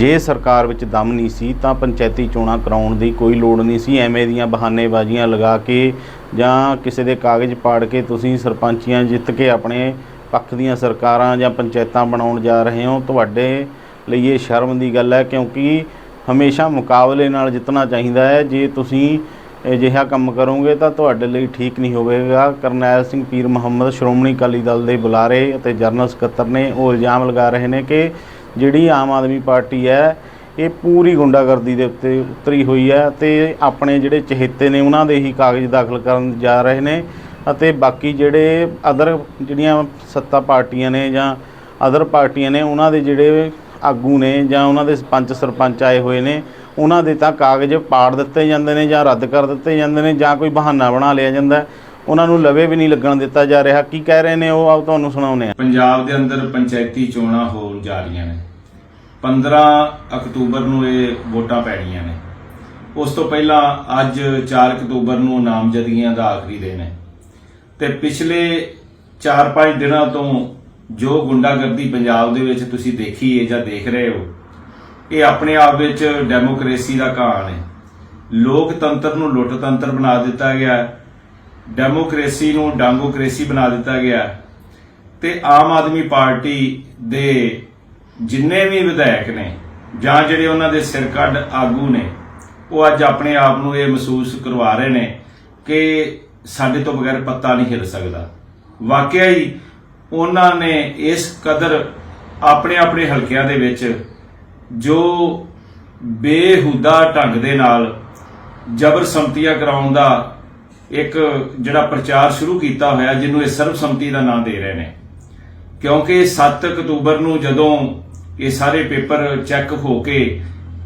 ਜੇ ਸਰਕਾਰ ਵਿੱਚ ਦਮ ਨਹੀਂ ਸੀ, ਤਾਂ ਪੰਚਾਇਤੀ ਚੋਣਾਂ ਕਰਾਉਣ ਦੀ ਕੋਈ ਲੋੜ ਨਹੀਂ ਸੀ। ਐਵੇਂ ਦੀਆਂ ਬਹਾਨੇਬਾਜ਼ੀਆਂ ਲਗਾ ਕੇ ਜਾਂ ਕਿਸੇ ਦੇ ਕਾਗਜ਼ ਪਾੜ ਕੇ ਤੁਸੀਂ ਸਰਪੰਚੀਆਂ ਜਿੱਤ ਕੇ ਆਪਣੇ ਪੱਖ ਦੀਆਂ ਸਰਕਾਰਾਂ ਜਾਂ ਪੰਚਾਇਤਾਂ ਬਣਾਉਣ ਜਾ ਰਹੇ ਹੋ, ਤੁਹਾਡੇ ਲਈ ਇਹ ਸ਼ਰਮ ਦੀ ਗੱਲ ਹੈ, ਕਿਉਂਕਿ ਹਮੇਸ਼ਾ ਮੁਕਾਬਲੇ ਨਾਲ ਜਿੱਤਣਾ ਚਾਹੀਦਾ ਹੈ। ਜੇ ਤੁਸੀਂ ਅਜਿਹਾ ਕੰਮ ਕਰੋਗੇ, ਤਾਂ ਤੁਹਾਡੇ ਲਈ ਠੀਕ ਨਹੀਂ ਹੋਵੇਗਾ। ਕਰਨੈਲ ਸਿੰਘ ਪੀਰ ਮੁਹੰਮਦ, ਸ਼੍ਰੋਮਣੀ ਅਕਾਲੀ ਦਲ ਦੇ ਬੁਲਾਰੇ ਅਤੇ ਜਨਰਲ ਸਕੱਤਰ ਨੇ ਉਹ ਇਲਜ਼ਾਮ ਲਗਾ ਰਹੇ ਨੇ ਕਿ ਜਿਹੜੀ ਆਮ ਆਦਮੀ ਪਾਰਟੀ ਹੈ, ਇਹ ਪੂਰੀ ਗੁੰਡਾਗਰਦੀ ਦੇ ਉੱਤੇ ਉਤਰੀ ਹੋਈ ਹੈ ਤੇ ਆਪਣੇ ਜਿਹੜੇ ਚਹੇਤੇ ਨੇ, ਉਹਨਾਂ ਦੇ ਹੀ ਕਾਗਜ਼ ਦਾਖਲ ਕਰਨ ਜਾ ਰਹੇ ਨੇ ਅਤੇ ਬਾਕੀ ਜਿਹੜੇ ਅਦਰ ਜਿਹੜੀਆਂ ਸੱਤਾ ਪਾਰਟੀਆਂ ਨੇ ਜਾਂ ਅਦਰ ਪਾਰਟੀਆਂ ਨੇ, ਉਹਨਾਂ ਦੇ ਜਿਹੜੇ ਆਗੂ ਨੇ ਜਾਂ ਉਹਨਾਂ ਦੇ ਪੰਚ ਸਰਪੰਚ ਆਏ ਹੋਏ ਨੇ, ਉਹਨਾਂ ਦੇ ਤਾਂ ਕਾਗਜ਼ ਪਾੜ ਦਿੱਤੇ ਜਾਂਦੇ ਨੇ ਜਾਂ ਰੱਦ ਕਰ ਦਿੱਤੇ ਜਾਂਦੇ ਨੇ ਜਾਂ ਕੋਈ ਬਹਾਨਾ ਬਣਾ ਲਿਆ ਜਾਂਦਾ ਉਹਨਾਂ ਨੂੰ ਲਵੇ ਵੀ ਨਹੀਂ ਲੱਗਣ ਦਿੱਤਾ ਜਾ ਰਿਹਾ। ਕੀ ਕਹਿ ਰਹੇ ਨੇ ਉਹ? ਆਪ ਤੁਹਾਨੂੰ ਸੁਣਾਉਂਦੇ ਆ ਪੰਜਾਬ ਦੇ ਅੰਦਰ ਪੰਚਾਇਤੀ ਚੋਣਾਂ ਹੋਣ ਜਾ ਰਹੀਆਂ ਨੇ। 15 ਅਕਤੂਬਰ ਨੂੰ ਇਹ ਵੋਟਾਂ ਪੈਣੀਆਂ ਨੇ। ਉਸ ਤੋਂ ਪਹਿਲਾਂ ਅੱਜ 4 ਅਕਤੂਬਰ ਨੂੰ ਨਾਮਜ਼ਦਗੀਆਂ ਦਾ ਆਖਰੀ ਦਿਨ ਹੈ। ਤੇ ਪਿਛਲੇ 4-5 ਦਿਨਾਂ ਤੋਂ ਜੋ ਗੁੰਡਾਗਰਦੀ ਪੰਜਾਬ ਦੇ ਵਿੱਚ ਤੁਸੀਂ ਦੇਖੀ ਹੈ ਜਾਂ ਦੇਖ ਰਹੇ ਹੋ, ਇਹ ਆਪਣੇ ਆਪ ਵਿੱਚ ਡੈਮੋਕ੍ਰੇਸੀ ਦਾ ਕਹਾਣ ਹੈ। ਲੋਕਤੰਤਰ ਨੂੰ ਲੁੱਟਤੰਤਰ ਬਣਾ ਦਿੱਤਾ ਗਿਆ ਹੈ। ਡੈਮੋਕ੍ਰੇਸੀ ਨੂੰ ਡਾਂਗੋਕ੍ਰੇਸੀ ਬਣਾ ਦਿੱਤਾ ਗਿਆ ਹੈ। ਤੇ ਆਮ ਆਦਮੀ ਪਾਰਟੀ ਦੇ ਜਿੰਨੇ ਵੀ ਵਿਧਾਇਕ ਨੇ ਜਾਂ ਜਿਹੜੇ ਉਹਨਾਂ ਦੇ ਸਿਰ ਕੱਢ ਆਗੂ ਨੇ, ਉਹ ਅੱਜ ਆਪਣੇ ਆਪ ਨੂੰ ਇਹ ਮਹਿਸੂਸ ਕਰਵਾ ਰਹੇ ਨੇ ਕਿ ਸਾਡੇ ਤੋਂ ਬਗੈਰ ਪੱਤਾ ਨਹੀਂ ਹਿਲ ਸਕਦਾ। ਵਾਕਿਆ ਹੀ ਉਹਨਾਂ ਨੇ ਇਸ ਕਦਰ ਆਪਣੇ ਆਪਣੇ ਹਲਕਿਆਂ ਦੇ ਵਿੱਚ ਜੋ ਬੇਹੁਦਾ ਢੰਗ ਦੇ ਨਾਲ ਜਬਰ ਸੰਮਤੀਆਂ ਕਰਾਉਣ ਦਾ ਇੱਕ ਜਿਹੜਾ ਪ੍ਰਚਾਰ ਸ਼ੁਰੂ ਕੀਤਾ ਹੋਇਆ, ਜਿਹਨੂੰ ਇਹ ਸਰਬਸੰਮਤੀ ਦਾ ਨਾਮ ਦੇ ਰਹੇ ਨੇ। ਕਿਉਂਕਿ 7 ਅਕਤੂਬਰ ਨੂੰ ਜਦੋਂ ਇਹ ਸਾਰੇ ਪੇਪਰ ਚੈੱਕ ਹੋ ਕੇ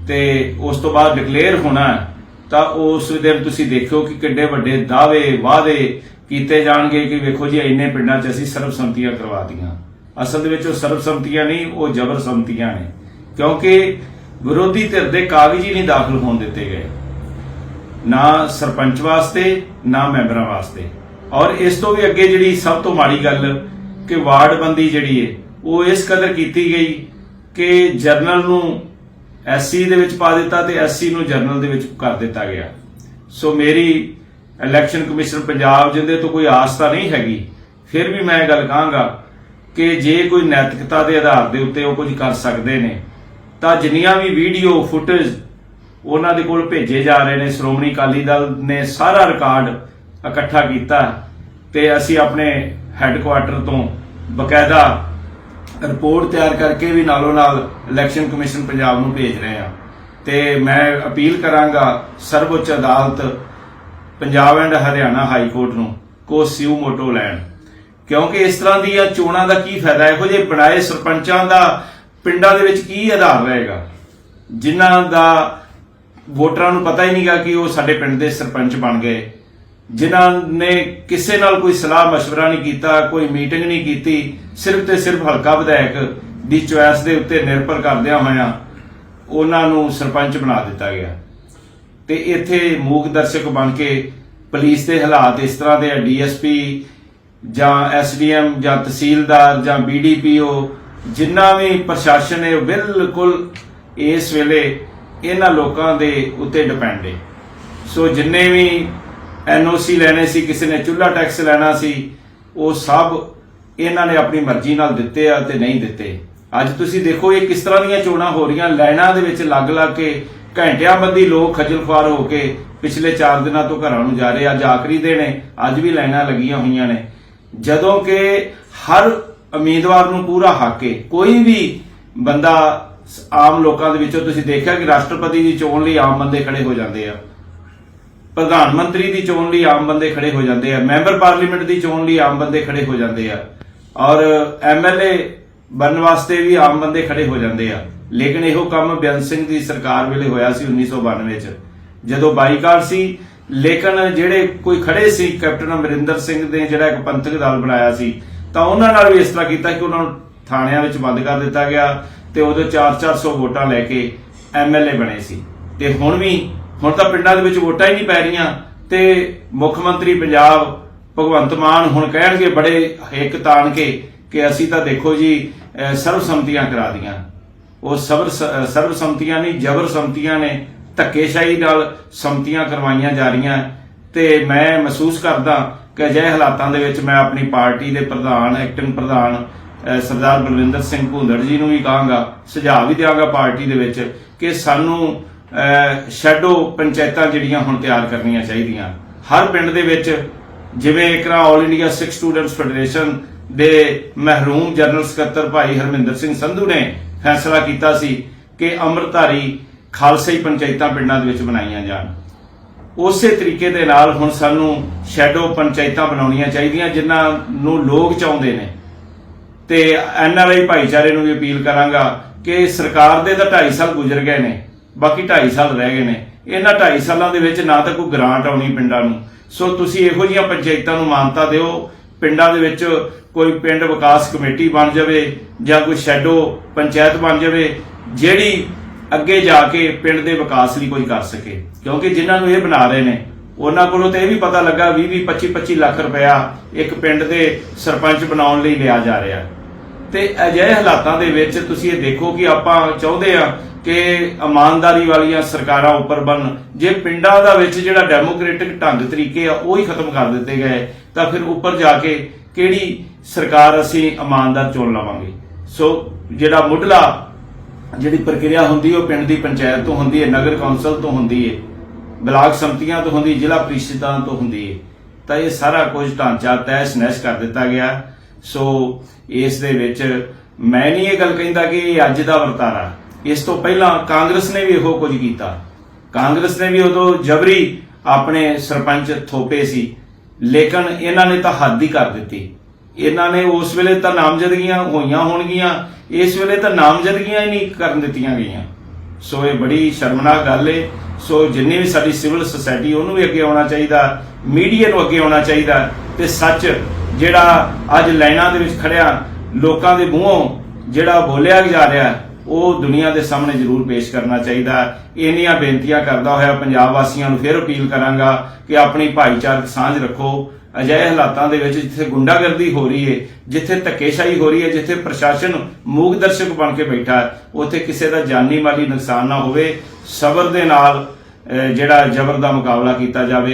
ਤੇ ਉਸ ਤੋਂ ਬਾਅਦ ਡਿਕਲੇਅਰ ਹੋਣਾ, ਤਾਂ ਉਸ ਦਿਨ ਤੁਸੀਂ ਦੇਖਿਓ ਕਿ ਕਿੱਡੇ ਵੱਡੇ ਦਾਅਵੇ, ਵਾਅਦੇ ਕੀਤੇ ਜਾਣਗੇ ਕਿ ਵੇਖੋ ਜੀ, ਇੰਨੇ ਪਿੰਡਾਂ 'ਚ ਅਸੀਂ ਸਰਬਸੰਮਤੀਆਂ ਕਰਵਾ ਦੀਆਂ ਅਸਲ ਦੇ ਵਿੱਚ ਉਹ ਸਰਬਸੰਮਤੀਆਂ ਨਹੀਂ, ਉਹ ਜਬਰ ਸੰਮਤੀਆਂ ਨੇ। ਕਿਉਂਕਿ ਵਿਰੋਧੀ ਧਿਰ ਦੇ ਕਾਗਜ਼ ਹੀ ਨਹੀਂ ਦਾਖਲ ਹੋਣ ਦਿੱਤੇ ਗਏ। ਨਾ ਸਰਪੰਚ ਵਾਸਤੇ, ਨਾ ਮੈਂਬਰਾਂ ਵਾਸਤੇ। ਔਰ ਇਸ ਤੋਂ ਵੀ ਅੱਗੇ ਜਿਹੜੀ ਸਭ ਤੋਂ ਮਾੜੀ ਗੱਲ ਕਿ ਵਾਰਡਬੰਦੀ ਜਿਹੜੀ ਹੈ ਉਹ ਇਸ ਕਦਰ ਕੀਤੀ ਗਈ ਕਿ ਜਰਨਲ ਨੂੰ ਐਸਸੀ ਦੇ ਵਿੱਚ ਪਾ ਦਿੱਤਾ ਤੇ ਐਸਸੀ ਨੂੰ ਜਰਨਲ ਦੇ ਵਿੱਚ ਕਰ ਦਿੱਤਾ ਗਿਆ। ਸੋ ਮੇਰੀ ਇਲੈਕਸ਼ਨ ਕਮਿਸ਼ਨ ਪੰਜਾਬ ਜਿਹਦੇ ਤੋਂ ਕੋਈ ਆਸ ਤਾਂ ਨਹੀਂ ਹੈਗੀ, ਫਿਰ ਵੀ ਮੈਂ ਇਹ ਗੱਲ ਕਹਾਂਗਾ ਕਿ ਜੇ ਕੋਈ ਨੈਤਿਕਤਾ ਦੇ ਆਧਾਰ ਦੇ ਉੱਤੇ ਉਹ ਕੁਝ ਕਰ ਸਕਦੇ ਨੇ, ਤਾਂ ਜਿੰਨੀਆਂ ਵੀ ਵੀਡੀਓ, ਫੁਟੇਜ ਉਹਨਾਂ ਦੇ ਕੋਲ ਭੇਜੇ ਜਾ ਰਹੇ ਨੇ। ਸ਼੍ਰੋਮਣੀ ਅਕਾਲੀ ਦਲ ਨੇ ਸਾਰਾ ਰਿਕਾਰਡ ਇਕੱਠਾ ਕੀਤਾ ਤੇ ਅਸੀਂ ਆਪਣੇ ਹੈੱਡਕੁਆਟਰ ਤੋਂ ਬਕਾਇਦਾ ਰਿਪੋਰਟ ਤਿਆਰ ਕਰਕੇ ਵੀ ਨਾਲੋਂ ਨਾਲ ਇਲੈਕਸ਼ਨ ਕਮਿਸ਼ਨ ਪੰਜਾਬ ਨੂੰ ਭੇਜ ਰਹੇ ਹਾਂ। ਤੇ ਮੈਂ ਅਪੀਲ ਕਰਾਂਗਾ ਸਰਵਉੱਚ ਅਦਾਲਤ Punjab and Haryana high court ਨੂੰ ਕੋ ਸਿਊ ਮੋਟੋ ਲੈਣ। ਕਿਉਂਕਿ ਇਸ ਤਰ੍ਹਾਂ ਦੀਆਂ ਚੋਣਾਂ ਦਾ ਕੀ ਫਾਇਦਾ? ਇਹੋ ਜਿਹੇ ਬਣਾਏ ਸਰਪੰਚਾਂ ਦਾ ਪਿੰਡਾਂ ਦੇ ਵਿੱਚ ਕੀ ਆਧਾਰ ਰਹੇਗਾ? ਜਿਨ੍ਹਾਂ ਦਾ ਵੋਟਰਾਂ ਨੂੰ ਪਤਾ ਹੀ ਨਹੀਂਗਾ ਕਿ ਉਹ ਸਾਡੇ ਪਿੰਡ ਦੇ ਸਰਪੰਚ ਬਣ ਗਏ। ਜਿਨ੍ਹਾਂ ਨੇ ਕਿਸੇ ਨਾਲ ਕੋਈ ਸਲਾਹ مشਵਰਾ ਨਹੀਂ ਕੀਤਾ, ਕੋਈ ਮੀਟਿੰਗ ਨਹੀਂ ਕੀਤੀ, ਸਿਰਫ ਤੇ ਸਿਰਫ ਹਲਕਾ ਵਿਧਾਇਕ ਦੀ ਚੁਆਇਸ ਦੇ ਉੱਤੇ ਨਿਰਭਰ ਕਰਦਿਆਂ ਹੋਇਆਂ ਉਹਨਾਂ ਨੂੰ ਸਰਪੰਚ ਬਣਾ ਦਿੱਤਾ ਗਿਆ। ਤੇ ਇੱਥੇ ਮੂਕ ਦਰਸ਼ਕ ਬਣ ਕੇ ਪੁਲਿਸ ਦੇ ਹਾਲਾਤ ਇਸ ਤਰ੍ਹਾਂ ਦੇ ਆ, ਡੀਐਸਪੀ ਜਾਂ ਐਸਡੀਐਮ ਜਾਂ ਤਹਿਸੀਲਦਾਰ ਜਾਂ ਬੀਡੀਪੀਓ, ਜਿੰਨਾ ਵੀ ਪ੍ਰਸ਼ਾਸਨ ਹੈ ਬਿਲਕੁਲ ਇਸ ਵੇਲੇ ਇਹਨਾਂ ਲੋਕਾਂ ਦੇ ਉੱਤੇ ਡਿਪੈਂਡ ਹੈ ਸੋ ਜਿੰਨੇ ਵੀ ਐਨਓਸੀ ਲੈਣੇ ਸੀ, ਕਿਸੇ ਨੇ ਚੁੱਲਾ ਟੈਕਸ ਲੈਣਾ ਸੀ, ਉਹ ਸਭ ਇਹਨਾਂ ਨੇ ਆਪਣੀ ਮਰਜ਼ੀ ਨਾਲ ਦਿੱਤੇ ਆ ਤੇ ਨਹੀਂ ਦਿੱਤੇ। ਅੱਜ ਤੁਸੀਂ ਦੇਖੋ ਇਹ ਕਿਸ ਤਰ੍ਹਾਂ ਦੀਆਂ ਚੋਣਾਂ ਹੋ ਰਹੀਆਂ। ਲਾਈਨਾਂ ਦੇ ਵਿੱਚ ਲੱਗ ਲੱਗ ਕੇ ਘੰਟਿਆਂ ਬੱਧੀ ਲੋਕ ਖੱਜਲ ਖੁਆਰ ਹੋ ਕੇ ਪਿਛਲੇ 4 ਦਿਨਾਂ ਤੋਂ ਘਰਾਂ ਨੂੰ ਜਾ ਰਹੇ ਅੱਜ ਆਖਰੀ ਦਿਨ ਹੈ ਅੱਜ ਵੀ ਲਾਈਨਾਂ ਲੱਗੀਆਂ ਹੋਈਆਂ ਨੇ। ਜਦੋਂ ਕਿ ਹਰ ਉਮੀਦਵਾਰ ਨੂੰ ਪੂਰਾ ਹੱਕ ਹੈ ਕੋਈ ਵੀ ਬੰਦਾ ਆਮ ਲੋਕਾਂ ਦੇ ਵਿੱਚੋਂ ਤੁਸੀਂ ਦੇਖਿਆ ਕਿ ਰਾਸ਼ਟਰਪਤੀ ਦੀ ਚੋਣ ਲਈ ਆਮ ਬੰਦੇ ਖੜੇ ਹੋ ਜਾਂਦੇ ਆ। ਪ੍ਰਧਾਨ ਮੰਤਰੀ ਦੀ ਚੋਣ ਲਈ ਆਮ ਬੰਦੇ ਖੜੇ ਹੋ ਜਾਂਦੇ ਆ। ਮੈਂਬਰ ਪਾਰਲੀਮੈਂਟ ਦੀ ਚੋਣ ਲਈ ਆਮ ਬੰਦੇ ਖੜੇ ਹੋ ਜਾਂਦੇ ਆ। ਔਰ ਐਮਐਲਏ ਬਣਨ ਵਾਸਤੇ ਵੀ ਆਮ ਬੰਦੇ ਖੜੇ ਹੋ ਜਾਂਦੇ ਆ। ਲੇਕਿਨ ਇਹੋ ਕੰਮ ਬੇਅੰਤ ਸਿੰਘ ਦੀ ਸਰਕਾਰ ਵੇਲੇ ਹੋਇਆ ਸੀ 1992 ਚ। ਜਦੋਂ ਬਾਈਕਾਟ ਸੀ, ਲੇਕਿਨ ਜਿਹੜੇ ਕੋਈ ਖੜੇ ਸੀ, ਕੈਪਟਨ ਅਮਰਿੰਦਰ ਸਿੰਘ ਨੇ ਜਿਹੜਾ ਇੱਕ ਪੰਥਕ ਦਲ ਬਣਾਇਆ ਸੀ, ਤਾਂ ਉਹਨਾਂ ਨਾਲ ਵੀ ਇਸ ਤਰ੍ਹਾਂ ਕੀਤਾ ਕਿ ਉਹਨਾਂ ਨੂੰ ਥਾਣਿਆਂ ਵਿੱਚ ਬੰਦ ਕਰ ਦਿੱਤਾ ਗਿਆ। ਤੇ ਉਦੋਂ 4-400 ਵੋਟਾਂ ਲੈ ਕੇ ਐਮਐਲਏ ਬਣੇ ਸੀ। ਤੇ ਹੁਣ ਵੀ, ਹੁਣ ਤਾਂ ਪਿੰਡਾਂ ਦੇ ਵਿੱਚ ਵੋਟਾਂ ਹੀ ਨਹੀਂ ਪੈ ਰਹੀਆਂ ਤੇ ਮੁੱਖ ਮੰਤਰੀ ਪੰਜਾਬ ਭਗਵੰਤ ਮਾਨ ਹੁਣ ਕਹਿਣਗੇ ਬੜੇ ਇੱਕ ਤਾਣ ਕੇ ਕਿ ਅਸੀਂ ਤਾਂ ਦੇਖੋ ਜੀ, ਅਹ ਸਰਬਸੰਮਤੀਆਂ ਕਰਾ ਦੀਆਂ। ਉਹ ਸਬਰ ਸਰਬ ਸੰਮਤੀਆਂ ਨਹੀਂ ਜਬਰ ਸੰਮਤੀਆਂ ਨੇ ਧੱਕੇਸ਼ਾਹੀ ਨਾਲ ਸੰਮਤੀਆਂ ਕਰਵਾਈਆਂ ਜਾ ਰਹੀਆਂ। ਤੇ ਮੈਂ ਮਹਿਸੂਸ ਕਰਦਾ ਕਿ ਅਜਿਹੇ ਹਾਲਾਤਾਂ ਦੇ ਵਿੱਚ ਮੈਂ ਆਪਣੀ ਪਾਰਟੀ ਦੇ ਪ੍ਰਧਾਨ ਐਕਟਿੰਗ ਪ੍ਰਧਾਨ ਸਰਦਾਰ ਬਲਵਿੰਦਰ ਸਿੰਘ ਭੁੰਦੜ ਜੀ ਨੂੰ ਵੀ ਕਹਾਂਗਾ, ਸੁਝਾਅ ਵੀ ਦਿਆਂਗਾ ਪਾਰਟੀ ਦੇ ਵਿੱਚ ਕਿ ਸਾਨੂੰ ਸ਼ੈਡੋ ਪੰਚਾਇਤਾਂ ਜਿਹੜੀਆਂ ਹੁਣ ਤਿਆਰ ਕਰਨੀਆਂ ਚਾਹੀਦੀਆਂ। ਹਰ ਪਿੰਡ ਦੇ ਵਿੱਚ, ਜਿਵੇਂ ਇਕਰਾ all India Sikh students federation ਦੇ ਮਹਿਰੂਮ ਜਨਰਲ ਸਕੱਤਰ ਭਾਈ ਹਰਮਿੰਦਰ ਸਿੰਘ ਸੰਧੂ ਨੇ ਫੈਸਲਾ ਕੀਤਾ ਸੀ ਕਿ ਅੰਮ੍ਰਿਤਧਾਰੀ ਖਾਲਸਾਈ ਪੰਚਾਇਤਾਂ ਪਿੰਡਾਂ ਦੇ ਵਿੱਚ ਬਣਾਈਆਂ ਜਾਣ। ਉਸੇ ਤਰੀਕੇ ਦੇ ਨਾਲ ਹੁਣ ਸਾਨੂੰ ਸ਼ੈਡੋ ਪੰਚਾਇਤਾਂ ਬਣਾਉਣੀਆਂ ਚਾਹੀਦੀਆਂ, ਜਿਨ੍ਹਾਂ ਨੂੰ ਲੋਕ ਚਾਹੁੰਦੇ ਨੇ। ਤੇ ਆਈ ਭਾਈਚਾਰੇ ਨੂੰ ਵੀ ਅਪੀਲ ਕਰਾਂਗਾ ਕਿ ਸਰਕਾਰ ਦੇ ਤਾਂ 2.5 ਸਾਲ ਗੁਜ਼ਰ ਗਏ ਨੇ, ਬਾਕੀ 2.5 ਸਾਲ ਰਹਿ ਗਏ ਨੇ। ਇਹਨਾਂ 2.5 ਸਾਲਾਂ ਦੇ ਵਿੱਚ ਨਾ ਤਾਂ ਕੋਈ ਗ੍ਰਾਂਟ ਆਉਣੀ ਪਿੰਡਾਂ ਨੂੰ। ਸੋ ਤੁਸੀਂ ਇਹੋ ਜਿਹੀਆਂ ਪੰਚਾਇਤਾਂ ਨੂੰ ਮਾਨਤਾ ਦਿਓ, ਪਿੰਡਾਂ ਦੇ ਵਿੱਚ ਕੋਈ ਪਿੰਡ ਵਿਕਾਸ ਕਮੇਟੀ ਬਣ ਜਾਵੇ ਜਾਂ ਕੋਈ ਸ਼ੈਡੋ ਪੰਚਾਇਤ ਬਣ ਜਾਵੇ, ਜਿਹੜੀ ਅੱਗੇ ਜਾ ਕੇ ਪਿੰਡ ਦੇ ਵਿਕਾਸ ਲਈ ਕੁਝ ਕਰ ਸਕੇ। ਕਿਉਂਕਿ ਜਿਨ੍ਹਾਂ ਨੂੰ ਇਹ ਬਣਾ ਰਹੇ ਨੇ ਉਹਨਾਂ ਕੋਲੋਂ ਤੇ ਇਹ ਵੀ ਪਤਾ ਲੱਗਾ 20 20 25 25 ਲੱਖ ਰੁਪਇਆ ਇੱਕ ਪਿੰਡ ਦੇ ਸਰਪੰਚ ਬਣਾਉਣ ਲਈ ਲਿਆ ਜਾ ਰਿਹਾ। ਤੇ ਅਜਿਹੇ ਹਾਲਾਤਾਂ ਦੇ ਵਿੱਚ ਤੁਸੀਂ ਇਹ ਦੇਖੋ ਕਿ ਆਪਾਂ ਚਾਹੁੰਦੇ ਆ ਕਿ ਇਮਾਨਦਾਰੀ ਵਾਲੀਆਂ ਸਰਕਾਰਾਂ ਉੱਪਰ ਬਣ। ਜੇ ਪਿੰਡਾਂ ਦਾ ਵਿੱਚ ਜਿਹੜਾ ਡੈਮੋਕ੍ਰੈਟਿਕ ਢੰਗ ਤਰੀਕੇ ਆ, ਉਹ ਹੀ ਖਤਮ ਕਰ ਦਿੱਤੇ ਗਏ, ਤਾਂ ਫਿਰ ਉੱਪਰ ਜਾ ਕੇ ਕਿਹੜੀ ਸਰਕਾਰ ਅਸੀਂ ਇਮਾਨਦਾਰ ਚੁਣ ਲਵਾਂਗੇ? ਸੋ ਜਿਹੜਾ ਮੁੱਢਲਾ ਜਿਹੜੀ ਪ੍ਰਕਿਰਿਆ ਹੁੰਦੀ, ਉਹ ਪਿੰਡ ਦੀ ਪੰਚਾਇਤ ਤੋਂ ਹੁੰਦੀ ਹੈ, ਨਗਰ ਕੌਂਸਲ ਤੋਂ ਹੁੰਦੀ ਹੈ। ਬਲਾਕ ਸੰਮਤੀਆਂ ਤੋਂ ਹੁੰਦੀ, ਜ਼ਿਲ੍ਹਾ ਪ੍ਰੀਸ਼ਦਾਂ ਤੋਂ ਹੁੰਦੀ ਹੈ ਤਾਂ ਇਹ ਸਾਰਾ ਕੁਝ ਢਾਂਚਾ ਤੈਸ ਨੈਸ ਕਰ ਦਿੱਤਾ ਗਿਆ। ਸੋ ਇਸ ਦੇ ਵਿੱਚ ਮੈਂ ਨਹੀਂ ਇਹ ਗੱਲ ਕਹਿੰਦਾ ਕਿ ਇਹ ਅੱਜ ਦਾ ਵਰਤਾਰਾ। ਇਸ ਤੋਂ ਪਹਿਲਾਂ ਕਾਂਗਰਸ ਨੇ ਵੀ ਇਹੋ ਕੁਝ ਕੀਤਾ। ਕਾਂਗਰਸ ਨੇ ਵੀ ਉਦੋਂ ਜਬਰੀ ਆਪਣੇ ਸਰਪੰਚ ਥੋਪੇ ਸੀ। ਲੇਕਿਨ ਇਹਨਾਂ ਨੇ ਤਾਂ ਹੱਦ ਹੀ ਕਰ ਦਿੱਤੀ। ਇਹਨਾਂ ਨੇ ਉਸ ਵੇਲੇ ਤਾਂ ਨਾਮਜ਼ਦਗੀਆਂ ਹੋਈਆਂ ਹੋਣਗੀਆਂ। ਇਸ ਵੇਲੇ ਤਾਂ ਨਾਮਜ਼ਦਗੀਆਂ ਹੀ ਨਹੀਂ ਕਰਨ ਦਿੱਤੀਆਂ ਗਈਆਂ। ਸੋ ਇਹ ਬੜੀ ਸ਼ਰਮਨਾਕ ਗੱਲ ਏ। ਸੋ ਜਿੰਨੀ ਵੀ ਸਾਡੀ ਸਿਵਲ ਸੁਸਾਇਟੀ, ਉਹਨੂੰ ਵੀ ਅੱਗੇ ਆਉਣਾ ਚਾਹੀਦਾ, ਮੀਡੀਆ ਨੂੰ ਅੱਗੇ ਆਉਣਾ ਚਾਹੀਦਾ। ਤੇ ਸੱਚ ਜਿਹੜਾ ਅੱਜ ਲਾਈਨਾਂ ਦੇ ਵਿੱਚ ਖੜਿਆ, ਲੋਕਾਂ ਦੇ ਮੂੰਹੋਂ ਜਿਹੜਾ ਬੋਲਿਆ ਜਾ ਰਿਹਾ ਉਹ ਦੁਨੀਆ ਦੇ ਸਾਹਮਣੇ ਜ਼ਰੂਰ ਪੇਸ਼ ਕਰਨਾ ਚਾਹੀਦਾ। ਇੰਨੀਆਂ ਬੇਨਤੀਆਂ ਕਰਦਾ ਹੋਇਆ ਪੰਜਾਬ ਵਾਸੀਆਂ ਨੂੰ ਫਿਰ ਅਪੀਲ ਕਰਾਂਗਾ ਕਿ ਆਪਣੀ ਭਾਈਚਾਰਕ ਸਾਂਝ ਰੱਖੋ। ਅਜਿਹੇ ਹਾਲਾਤਾਂ ਦੇ ਵਿੱਚ ਜਿੱਥੇ ਗੁੰਡਾਗਰਦੀ ਹੋ ਰਹੀ ਹੈ ਜਿੱਥੇ ਧੱਕੇਸ਼ਾਹੀ ਹੋ ਰਹੀ ਹੈ ਜਿੱਥੇ ਪ੍ਰਸ਼ਾਸਨ ਮੂਕ ਦਰਸ਼ਕ ਬਣ ਕੇ ਬੈਠਾ ਹੈ, ਉੱਥੇ ਕਿਸੇ ਦਾ ਜਾਨੀ ਮਾਲੀ ਨੁਕਸਾਨ ਨਾ ਹੋਵੇ। ਸਬਰ ਦੇ ਨਾਲ ਜਿਹੜਾ ਜ਼ਬਰ ਦਾ ਮੁਕਾਬਲਾ ਕੀਤਾ ਜਾਵੇ।